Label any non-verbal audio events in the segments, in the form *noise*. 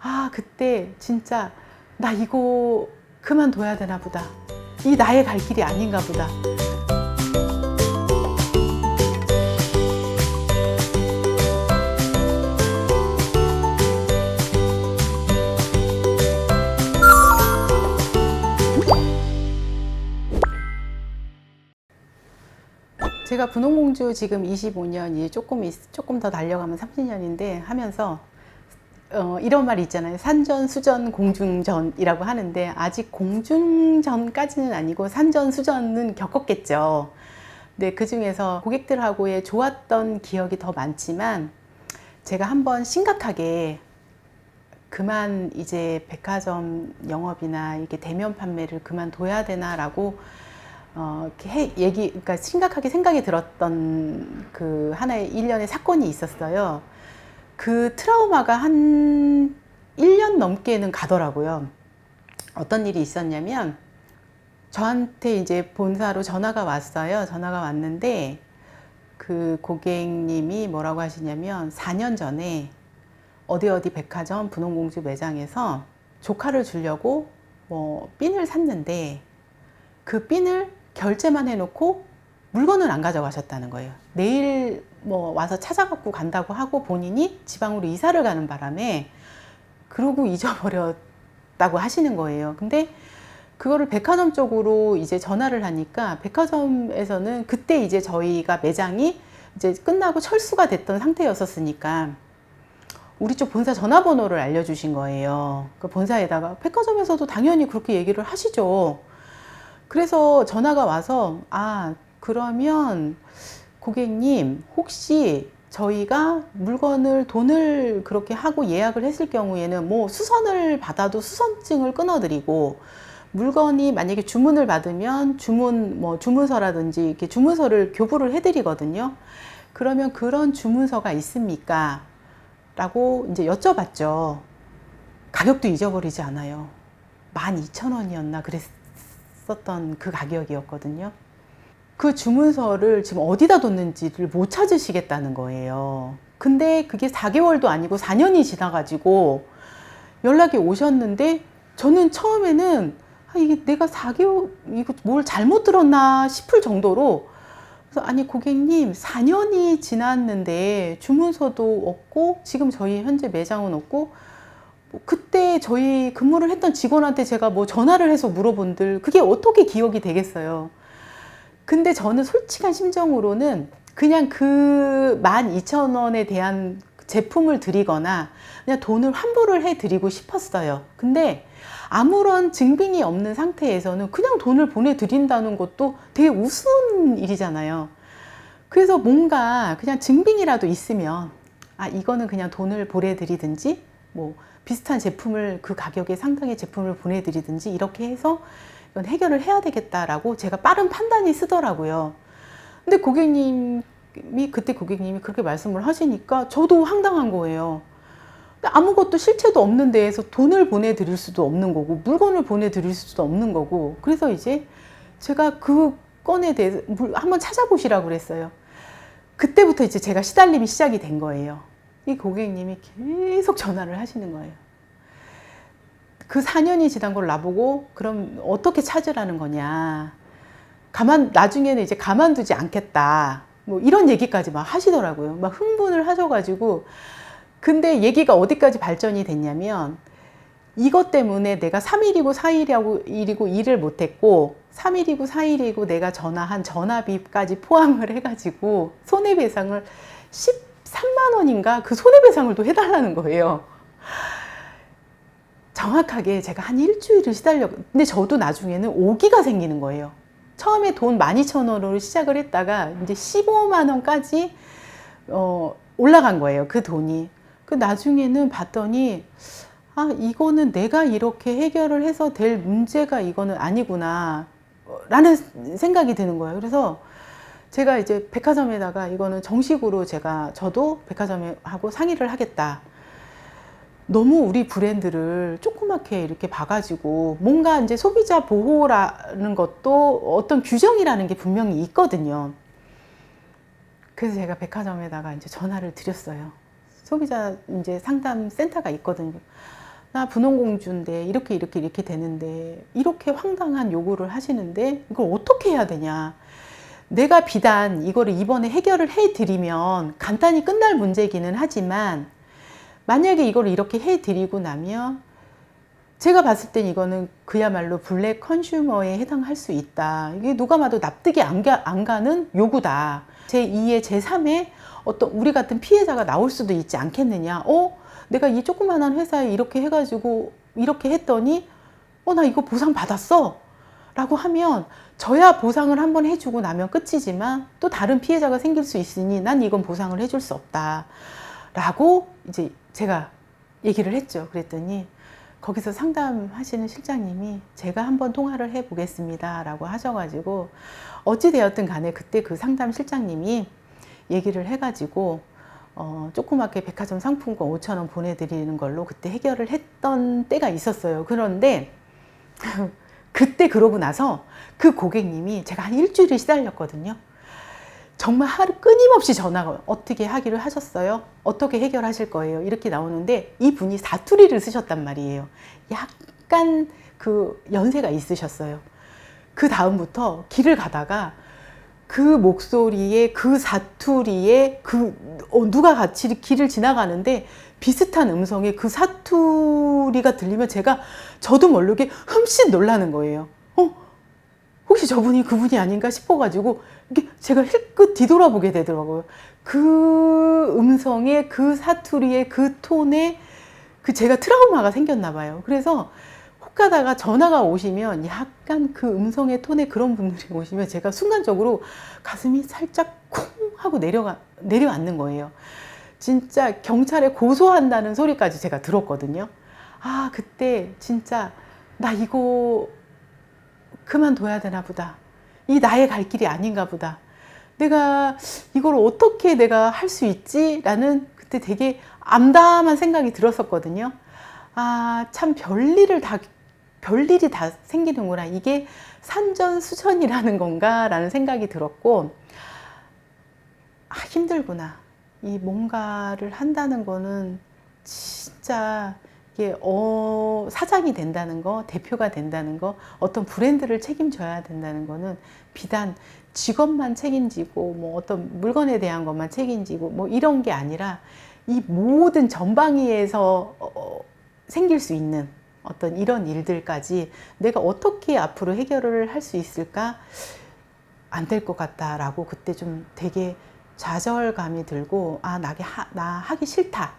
아, 그때 진짜 나 이거 그만둬야 되나 보다. 이 나의 갈 길이 아닌가 보다. 제가 분홍공주 지금 25년이 조금 있- 조금 더 달려가면 30년인데 하면서 어, 이런 말이 있잖아요. 산전, 수전, 공중전이라고 하는데 아직 공중전까지는 아니고 산전, 수전은 겪었겠죠. 근데 그 중에서 고객들하고의 좋았던 기억이 더 많지만 제가 한번 심각하게 그만 이제 백화점 영업이나 이렇게 대면 판매를 그만둬야 되나라고 어, 해- 얘기, 그러니까 심각하게 생각이 들었던 그 하나의 일련의 사건이 있었어요. 그 트라우마가 한 1년 넘게는 가더라고요. 어떤 일이 있었냐면, 저한테 이제 본사로 전화가 왔어요. 전화가 왔는데, 그 고객님이 뭐라고 하시냐면, 4년 전에 어디 어디 백화점 분홍공주 매장에서 조카를 주려고 뭐 핀을 샀는데, 그 핀을 결제만 해놓고 물건을 안 가져가셨다는 거예요. 내일 뭐 와서 찾아갖고 간다고 하고 본인이 지방으로 이사를 가는 바람에 그러고 *laughs* 잊어버렸다고 하시는 거예요. 근데 그거를 백화점 쪽으로 이제 전화를 하니까 백화점에서는 그때 이제 저희가 매장이 이제 끝나고 철수가 됐던 상태였었으니까 우리 쪽 본사 전화번호를 알려주신 거예요. 그 본사에다가 백화점에서도 당연히 그렇게 얘기를 하시죠. 그래서 전화가 와서 아 그러면 고객님 혹시 저희가 물건을 돈을 그렇게 하고 예약을 했을 경우에는 뭐 수선을 받아도 수선증을 끊어드리고 물건이 만약에 주문을 받으면 주문 뭐 주문서라든지 이렇게 주문서를 교부를 해드리거든요. 그러면 그런 주문서가 있습니까? 라고 이제 여쭤봤죠. 가격도 잊어버리지 않아요. 12,000원이었나 그랬었던 그 가격이었거든요. 그 주문서를 지금 어디다 뒀는지를 못 찾으시겠다는 거예요. 근데 그게 4개월도 아니고 4년이 지나가지고 연락이 오셨는데 저는 처음에는 아, 이게 내가 4개월, 이거 뭘 잘못 들었나 싶을 정도로 그래서 아니 고객님 4년이 지났는데 주문서도 없고 지금 저희 현재 매장은 없고 뭐 그때 저희 근무를 했던 직원한테 제가 뭐 전화를 해서 물어본들 그게 어떻게 기억이 되겠어요. 근데 저는 솔직한 심정으로는 그냥 그 12,000원에 대한 제품을 드리거나 그냥 돈을 환불을 해 드리고 싶었어요. 근데 아무런 증빙이 없는 상태에서는 그냥 돈을 보내드린다는 것도 되게 우스운 일이잖아요. 그래서 뭔가 그냥 증빙이라도 있으면 아, 이거는 그냥 돈을 보내드리든지 뭐 비슷한 제품을 그 가격에 상당의 제품을 보내드리든지 이렇게 해서 이건 해결을 해야 되겠다라고 제가 빠른 판단이 쓰더라고요. 근데 고객님이 그때 고객님이 그렇게 말씀을 하시니까 저도 황당한 거예요. 아무것도 실체도 없는 데에서 돈을 보내드릴 수도 없는 거고 물건을 보내드릴 수도 없는 거고 그래서 이제 제가 그 건에 대해서 물- 한번 찾아보시라고 그랬어요. 그때부터 이제 제가 시달림이 시작이 된 거예요. 이 고객님이 계속 전화를 하시는 거예요. 그 4년이 지난 걸 나보고 그럼 어떻게 찾으라는 거냐. 가만 나중에는 이제 가만두지 않겠다. 뭐 이런 얘기까지 막 하시더라고요. 막 흥분을 하셔가지고 근데 얘기가 어디까지 발전이 됐냐면 이것 때문에 내가 3일이고 4일이고 일이고 일을 못했고 3일이고 4일이고 내가 전화한 전화비까지 포함을 해가지고 손해배상을 13만 원인가 그 손해배상을 또 해달라는 거예요. 정확하게 제가 한 일주일을 시달려 근데 저도 나중에는 오기가 생기는 거예요. 처음에 돈 12,000원으로 시작을 했다가 이제 15만 원까지 어, 올라간 거예요. 그 돈이. 그 나중에는 봤더니 아, 이거는 내가 이렇게 해결을 해서 될 문제가 이거는 아니구나. 어, 라는 생각이 드는 거예요. 그래서 제가 이제 백화점에다가 이거는 정식으로 제가 저도 백화점에 하고 상의를 하겠다. 너무 우리 브랜드를 조그맣게 이렇게 봐가지고 뭔가 이제 소비자 보호라는 것도 어떤 규정이라는 게 분명히 있거든요. 그래서 제가 백화점에다가 이제 전화를 드렸어요. 소비자 이제 상담 센터가 있거든요. 나 분홍공주인데 이렇게 이렇게 이렇게 되는데 이렇게 황당한 요구를 하시는데 이걸 어떻게 해야 되냐. 내가 비단 이거를 이번에 해결을 해드리면 간단히 끝날 문제기는 하지만 만약에 이걸 이렇게 해드리고 나면 제가 봤을 땐 이거는 그야말로 블랙 컨슈머에 해당할 수 있다. 이게 누가 봐도 납득이 안, 가, 안 가는 요구다. 제2의 제3의 어떤 우리 같은 피해자가 나올 수도 있지 않겠느냐. 어? 내가 이 조그만한 회사에 이렇게 해가지고 이렇게 했더니 어, 나 이거 보상 받았어. 라고 하면 저야 보상을 한번 해주고 나면 끝이지만 또 다른 피해자가 생길 수 있으니 난 이건 보상을 해줄 수 없다. 라고 이제 제가 얘기를 했죠. 그랬더니 거기서 상담하시는 실장님이 제가 한번 통화를 해 보겠습니다. 라고 하셔가지고 어찌되었든 간에 그때 그 상담 실장님이 얘기를 해가지고 어, 조그맣게 백화점 상품권 5천 원 보내드리는 걸로 그때 해결을 했던 때가 있었어요. 그런데 *laughs* 그때 그러고 나서 그 고객님이 제가 한 일주일을 시달렸거든요. 정말 하루 끊임없이 전화가 어떻게 하기를 하셨어요? 어떻게 해결하실 거예요? 이렇게 나오는데 이 분이 사투리를 쓰셨단 말이에요. 약간 그 연세가 있으셨어요. 그 다음부터 길을 가다가 그 목소리에 그 사투리에 그 어, 누가 같이 길을 지나가는데 비슷한 음성의 그 사투리가 들리면 제가 저도 모르게 흠씬 놀라는 거예요. 어? 혹시 저분이 그분이 아닌가 싶어가지고 이게 제가 힐끗 뒤돌아보게 되더라고요. 그 음성에 그 사투리에 그 톤에 그 제가 트라우마가 생겼나 봐요. 그래서 혹 가다가 전화가 오시면 약간 그 음성의 톤에 그런 분들이 *laughs* 오시면 제가 순간적으로 가슴이 살짝 쿵 하고 내려가 내려앉는 거예요. 진짜 경찰에 고소한다는 소리까지 제가 들었거든요. 아, 그때 진짜 나 이거 그만둬야 되나 보다. 이 나의 갈 길이 아닌가 보다. 내가 이걸 어떻게 내가 할 수 있지? 라는 그때 되게 암담한 생각이 들었었거든요. 아, 참 별일을 다, 별일이 다 생기는구나. 이게 산전수전이라는 건가? 라는 생각이 들었고, 아, 힘들구나. 이 뭔가를 한다는 거는 진짜 이게 어, 사장이 된다는 거, 대표가 된다는 거, 어떤 브랜드를 책임져야 된다는 거는 비단 직업만 책임지고 뭐 어떤 물건에 대한 것만 책임지고 뭐 이런 게 아니라 이 모든 전방위에서 어, 생길 수 있는 어떤 이런 일들까지 내가 어떻게 앞으로 해결을 할 수 있을까? 안 될 것 같다라고 그때 좀 되게 좌절감이 들고 아 나게 하, 나 하기 싫다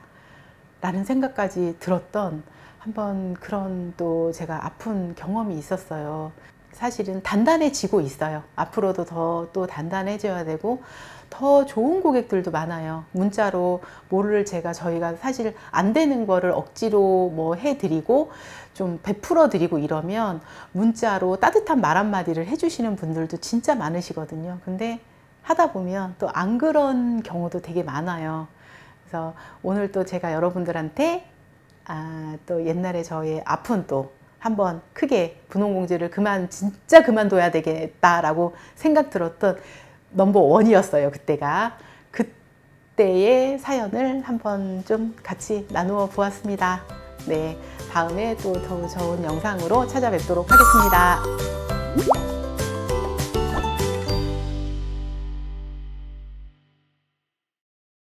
라는 생각까지 들었던 한번 그런 또 제가 아픈 경험이 있었어요. 사실은 단단해지고 있어요. 앞으로도 더 또 단단해져야 되고 더 좋은 고객들도 많아요. 문자로 뭐를 제가 저희가 사실 안 되는 거를 억지로 뭐 해드리고 좀 베풀어 드리고 이러면 문자로 따뜻한 말 한마디를 해주시는 분들도 진짜 많으시거든요. 근데 하다 보면 또 안 그런 경우도 되게 많아요. 그래서 오늘 또 제가 여러분들한테 아, 또 옛날에 저의 아픈 또 한번 크게 분홍공주를 그만 진짜 그만둬야 되겠다라고 생각 들었던 넘버 원이었어요 그때가 그때의 사연을 한번 좀 같이 나누어 보았습니다. 네 다음에 또 더 좋은 영상으로 찾아뵙도록 하겠습니다.